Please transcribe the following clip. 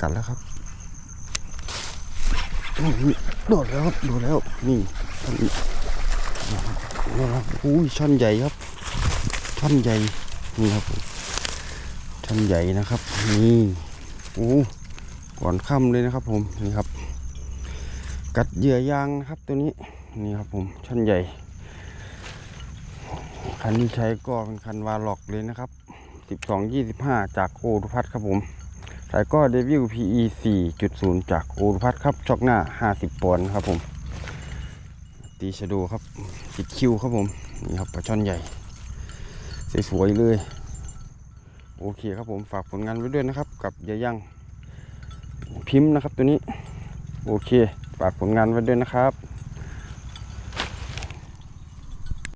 กัดแล้วครับนี่โดดแล้วครับโดดแล้วนี่นี่นะครับอุ้ยช่อนใหญ่ครับช่อนใหญ่นี่ครับผมช่อนใหญ่นะครับนี่โอ้ก่อนค่ำเลยนะครับ ผมนี่ครับ กัดเหยื่อยางนะครับตัวนี้นี่ครับผมช่อนใหญ่คันที่ใช้ก็เป็นคันวาล็อกเลยนะครับ 12 25 จากโอรุพัทครับผม สายก็เดวิล PE 4.0 จากโอรุพัทครับช็อกหน้า 50 ปอนด์ครับผม ตีชะโดครับติดคิวครับผม นี่ครับปลาช่อนใหญ่ สวยๆเลย โอเคครับผมฝากผลงานไว้ด้วยนะครับ กับยายังพิมพ์นะครับตัวนี้ โอเค ฝากผลงานไว้ด้วยนะครับ